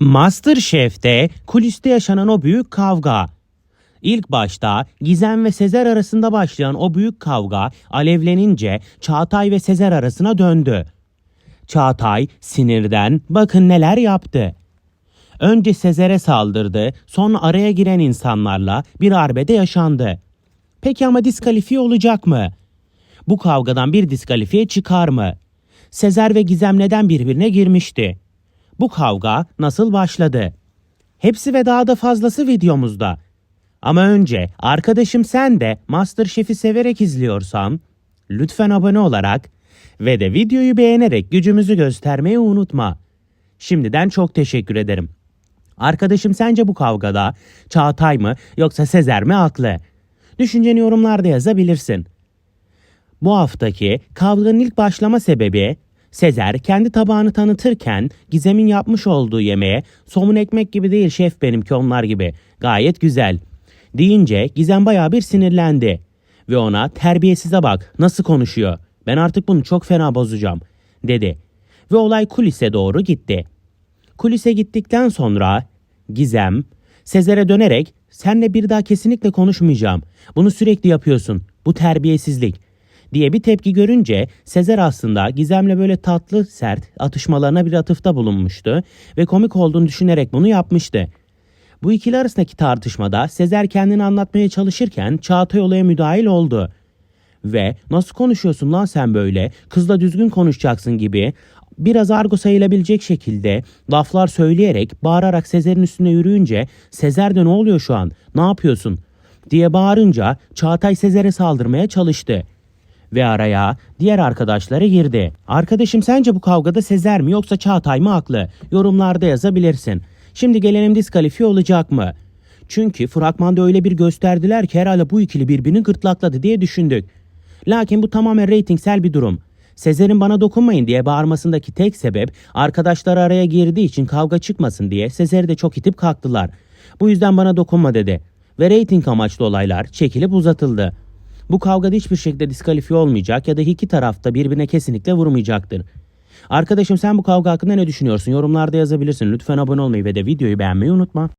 Masterchef'te kuliste yaşanan o büyük kavga. İlk başta Gizem ve Sezer arasında başlayan o büyük kavga alevlenince Çağatay ve Sezer arasına döndü. Çağatay sinirden bakın neler yaptı. Önce Sezer'e saldırdı, sonra araya giren insanlarla bir arbede yaşandı. Peki ama diskalifiye olacak mı? Bu kavgadan bir diskalifiye çıkar mı? Sezer ve Gizem neden birbirine girmişti? Bu kavga nasıl başladı? Hepsi ve daha da fazlası videomuzda. Ama önce arkadaşım sen de Masterchef'i severek izliyorsan lütfen abone olarak ve de videoyu beğenerek gücümüzü göstermeyi unutma. Şimdiden çok teşekkür ederim. Arkadaşım sence bu kavgada Çağatay mı yoksa Sezer mi haklı? Düşünceni yorumlarda yazabilirsin. Bu haftaki kavganın ilk başlama sebebi Sezer kendi tabağını tanıtırken Gizem'in yapmış olduğu yemeğe somun ekmek gibi değil şef benimki onlar gibi gayet güzel deyince Gizem bayağı bir sinirlendi ve ona terbiyesize bak nasıl konuşuyor ben artık bunu çok fena bozacağım dedi ve olay kulise doğru gitti. Kulise gittikten sonra Gizem Sezer'e dönerek senle bir daha kesinlikle konuşmayacağım. Bunu sürekli yapıyorsun. Bu terbiyesizlik diye bir tepki görünce Sezer aslında Gizem'le böyle tatlı sert atışmalarına bir atıfta bulunmuştu ve komik olduğunu düşünerek bunu yapmıştı. Bu ikili arasındaki tartışmada Sezer kendini anlatmaya çalışırken Çağatay olaya müdahil oldu. Ve nasıl konuşuyorsun lan sen böyle kızla düzgün konuşacaksın gibi biraz argo sayılabilecek şekilde laflar söyleyerek bağırarak Sezer'in üstüne yürüyünce Sezer de ne oluyor şu an ne yapıyorsun diye bağırınca Çağatay Sezer'e saldırmaya çalıştı ve araya diğer arkadaşları girdi. Arkadaşım sence bu kavgada Sezer mi yoksa Çağatay mı haklı? Yorumlarda yazabilirsin. Şimdi gelelim diskalifiye olacak mı? Çünkü fragmanda öyle bir gösterdiler ki herhalde bu ikili birbirini gırtlakladı diye düşündük. Lakin bu tamamen reytingsel bir durum. Sezer'in bana dokunmayın diye bağırmasındaki tek sebep arkadaşları araya girdiği için kavga çıkmasın diye Sezer'i de çok itip kalktılar. Bu yüzden bana dokunma dedi. Ve reyting amaçlı olaylar çekilip uzatıldı. Bu kavgada hiçbir şekilde diskalifiye olmayacak ya da iki tarafta birbirine kesinlikle vurmayacaktır. Arkadaşım sen bu kavga hakkında ne düşünüyorsun? Yorumlarda yazabilirsin. Lütfen abone olmayı ve de videoyu beğenmeyi unutma.